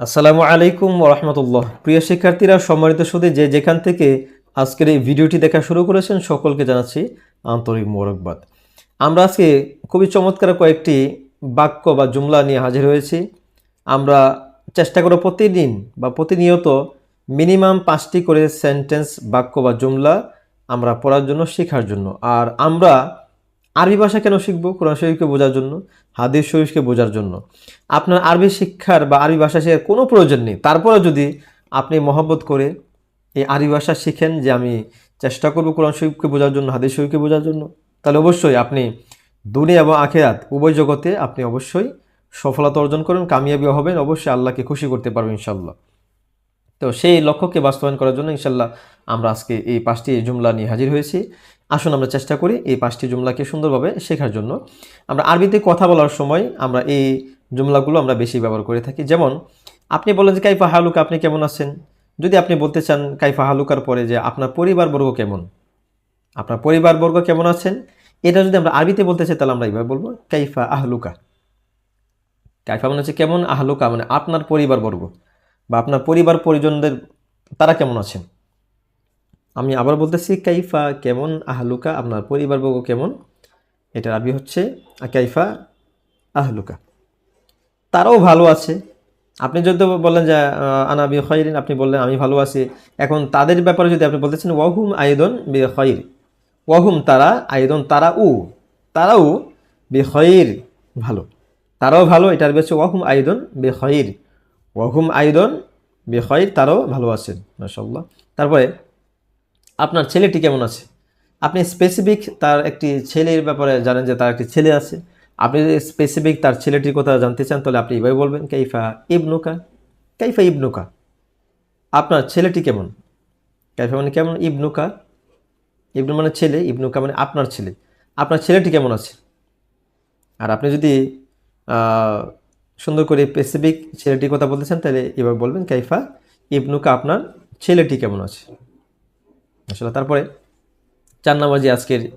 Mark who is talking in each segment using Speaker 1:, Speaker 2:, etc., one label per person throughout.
Speaker 1: আসসালামু আলাইকুম রহমতুল্লাহ। প্রিয় শিক্ষার্থীরা, সম্মানিত সুদী, যে যেখান থেকে আজকের এই ভিডিওটি দেখা শুরু করেছেন, সকলকে জানাচ্ছি আন্তরিক মোরকবাদ আমরা আজকে খুবই চমৎকার কয়েকটি বাক্য বা জুমলা নিয়ে হাজির হয়েছি। আমরা চেষ্টা করব প্রতিদিন বা প্রতিনিয়ত মিনিমাম পাঁচটি করে সেন্টেন্স, বাক্য বা জুমলা আমরা পড়ার জন্য, শেখার জন্য। আর আমরা আরবি ভাষা কেন শিখব? কোরআন শরীফকে বোঝার জন্য, হাদিস শরীফকে বোঝার জন্য। আপনার আরবি শিক্ষার বা আরবি ভাষা শেখার কোনো প্রয়োজন নেই। তারপরে যদি আপনি মহব্বত করে এই আরবি ভাষা শিখেন যে আমি চেষ্টা করব কোরআন শরীফকে বোঝার জন্য, হাদিস শরীফকে বোঝার জন্য, তাহলে অবশ্যই আপনি দুনিয়া এবং আখেরাত, উভয় জগতে আপনি অবশ্যই সফলতা অর্জন করুন কামিয়াবি হবেন, অবশ্যই আল্লাহকে খুশি করতে পারবেন ইনশাল্লাহ তো সেই লক্ষ্যকে বাস্তবায়ন করার জন্য ইনশাল্লাহ আমরা আজকে এই পাঁচটি জুমলা নিয়ে হাজির হয়েছি। আসুন আমরা চেষ্টা করি এই পাঁচটি জুমলাকে সুন্দরভাবে শেখার জন্য। আমরা আরবিতে কথা বলার সময় আমরা এই জুমলাগুলো আমরা বেশি ব্যবহার করে থাকি। যেমন, আপনি বলেন যে, কাইফা হালুকা, আপনি কেমন আছেন? যদি আপনি বলতে চান, কাইফা হালুকার পরে যে আপনার পরিবারবর্গ কেমন? আপনার পরিবারবর্গ কেমন আছেন? এটা যদি আমরা আরবিতে বলতে চাই, তাহলে আমরা এইভাবে বলব, কাইফা আহলুকা। কাইফা মানে হচ্ছে কেমন আহলুকা মানে আপনার পরিবারবর্গ। বা আপনার পরিবার, পরিজনদের, তারা কেমন আছেন? আমি আবার বলতেছি, কাইফা কেমন, আহলুকা, আপনার পরিবারবর্গ কেমন? এটার আরবি হচ্ছে, কাইফা, আহলুকা। তারাও ভালো আছে। আপনি যদি বললেন যে আনা বি খয়রিন আপনি বললেন আমি ভালো আছি। এখন তাদের ব্যাপারে যদি আপনি বলতেছেন, ওয়াহুম আইদন বি খয়র ওয়াহুম তারা, আইদন তারা উ। তারাও বি খয়র ভালো। তারাও ভালো, এটার হচ্ছে ওয়াহুম আইদন বে খয়র ওয়াহুম আইদন বে খয়র তারাও ভালো আছেন মাশাল্লাহ তারপরে, আপনার ছেলেটি কেমন আছে? আপনি স্পেসিফিক তার একটি ছেলের ব্যাপারে জানেন যে তার একটি ছেলে আছে। আপনি যদি স্পেসিফিক তার ছেলেটির কথা জানতে চান, তাহলে আপনি এভাবে বলবেন, কাইফা ইবনুকা? কাইফা ইবনুকা? আপনার ছেলেটি কেমন? কাইফা মানে কেমন? ইবনুকা? ইবনু মানে ছেলে, ইবনুকা মানে আপনার ছেলে। আপনার ছেলেটি কেমন আছে? আর আপনি যদি সুন্দর করে স্পেসিফিক ছেলেটির কথা বলতে চান তাহলে এবার বলবেন, কাইফা ইবনুকা, আপনার ছেলেটি কেমন আছে? আসলে তারপরে চার নাম্বার যে আজকের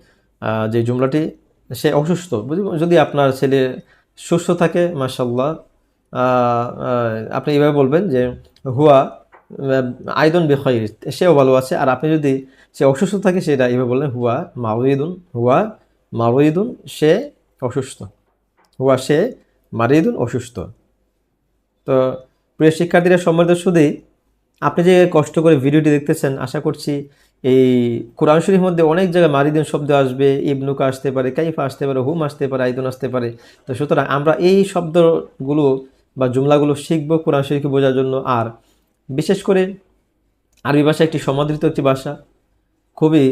Speaker 1: যে জুমলাটি, সে অসুস্থ। বুঝি- যদি আপনার ছেলে সুস্থ থাকে মাসাল্লাহ আপনি এভাবে বলবেন যে হুয়া আয়দন বেখয়র সেও ভালো আছে। আর আপনি যদি সে অসুস্থ থাকে, সেটা এভাবে বললেন, হুয়া মারুইদুন হুয়া মারুইদুন সে অসুস্থ। হুয়া সে মারিদুন অসুস্থ। তো প্রিয় শিক্ষার্থীরা, সম্মানিত শুধুই আপনি যে কষ্ট করে ভিডিওটি দেখতেছেন, আশা করছি এই কোরআন শরীফের মধ্যে অনেক জায়গায় মারিদিন শব্দ আসবে, ইবনুকা আসতে পারে, কাইফা আসতে পারে, হুম আসতে পারে আইদুন আসতে পারে। তো সুতরাং আমরা এই শব্দগুলো বা জুমলাগুলো শিখব কোরআন শরীফকে বোঝার জন্য। আর বিশেষ করে আরবি ভাষা একটি সমাদৃত একটি ভাষা, খুবই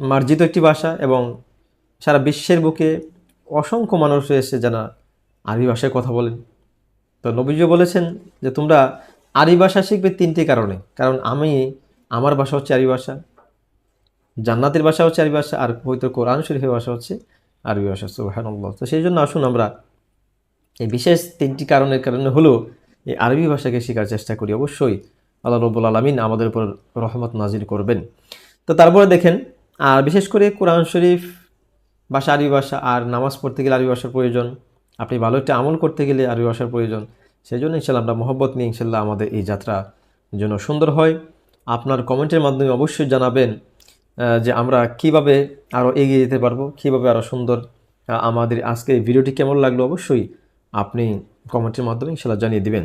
Speaker 1: মার্জিত একটি ভাষা এবং সারা বিশ্বের বুকে অসংখ্য মানুষ রয়েছে যারা আরবি ভাষায় কথা বলেন। তো নবীজি বলেছেন যে, তোমরা আরবি ভাষা শিখবে তিনটি কারণে। কারণ আমি, আমার ভাষা হচ্ছে আরবি ভাষা, জান্নাতের ভাষা হচ্ছে আরবি ভাষা, আর পবিত্র কোরআন শরীফের ভাষা হচ্ছে আরবি ভাষা। সুবহানাল্লাহ। তো সেই জন্য আসুন আমরা এই বিশেষ তিনটি কারণের কারণে হলো এই আরবি ভাষাকে শেখার চেষ্টা করি। অবশ্যই আল্লাহ রব্বুল আলমিন আমাদের উপর রহমত নাজির করবেন। তো তারপরে দেখেন, আর বিশেষ করে কোরআন শরীফ ভাষা আরবি ভাষা আর নামাজ পড়তে গেলে আরবি ভাষার প্রয়োজন। আপনি ভালো একটা আমল করতে গেলে আরবি ভাষার প্রয়োজন। সেই জন্য ইনশাল্লাহ আমরা মহব্বত নিয়ে ইনশাল্লাহ আমাদের এই যাত্রা জন্য সুন্দর হয়। আপনার কমেন্টের মাধ্যমে অবশ্যই জানাবেন যে আমরা কীভাবে আরও এগিয়ে যেতে পারব, কীভাবে আরও সুন্দর আমাদের আজকে এই ভিডিওটি কেমন লাগল অবশ্যই আপনি কমেন্টের মাধ্যমে ইনশাল্লাহ জানিয়ে দিবেন।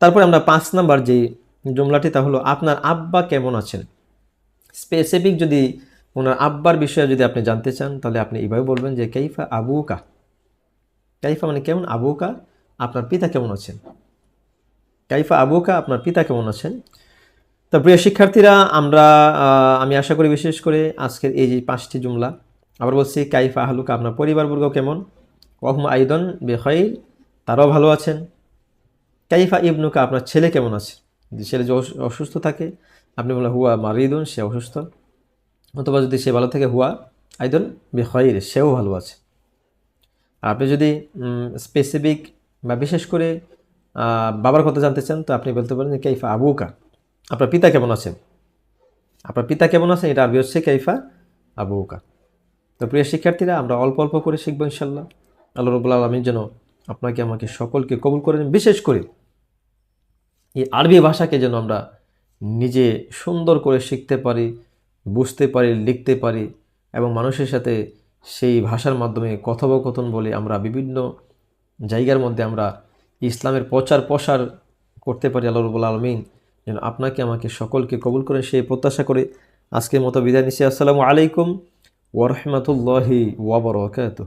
Speaker 1: তারপরে আমরা পাঁচ নাম্বার যে জুমলাটি, তা হলো, আপনার আব্বা কেমন আছেন? স্পেসিফিক যদি ওনার আব্বার বিষয়ে যদি আপনি জানতে চান, তাহলে আপনি এইভাবে বলবেন যে, কাইফা আবুকা? কাইফা মানে কেমন? আবুকা, আপনার পিতা কেমন আছেন? কাইফা আবুকা, আপনার পিতা কেমন আছেন? তো প্রিয় শিক্ষার্থীরা, আমরা আমি আশা করি বিশেষ করে আজকের এই যে পাঁচটি জুমলা, আবার বলছি, কাইফা আহলুকা? আপনার পরিবারবর্গ কেমন? ওহম আইদন বেখয়র তারাও ভালো আছেন। কাইফা ইবনুকা, আপনার ছেলে কেমন আছে? ছেলে যে অসু- অসুস্থ থাকে, আপনি বলেন হুয়া মারিদুন, সে অসুস্থ। অথবা যদি সে ভালো থেকে, হুয়া আইদন বেখয়র সেও ভালো আছে। আর আপনি যদি স্পেসিফিক বা বিশেষ করে বাবার কথা জানতে চান, তো আপনি বলতে পারেন যে, কাইফা আবুকা? আপনার পিতা কেমন আছেন? আপনার পিতা কেমন আছেন? এটা আরবি হচ্ছে, কাইফা আবুকা? তো প্রিয় শিক্ষার্থীরা, আমরা অল্প অল্প করে শিখব ইনশাল্লাহ আল্লাহ রবুল্লা আলমীর যেন আপনাকে, আমাকে সকলকে কবুল করেন। বিশেষ করে এই আরবি ভাষাকে যেন আমরা নিজে সুন্দর করে শিখতে পারি বুঝতে পারি, লিখতে পারি এবং মানুষের সাথে সেই ভাষার মাধ্যমে কথোপকথন বলে আমরা বিভিন্ন জায়গার মধ্যে আমরা ইসলামের প্রচার প্রসার করতে পারি আল্লাহ রবুল আলমিন। যেন আপনাকে, আমাকে সকলকে কবুল করে সেই প্রত্যাশা করে আজকের মতো বিদায় নিচ্ছি। আসসালামু আলাইকুম ওরহমতুল্লাহি ওয়াবরকাত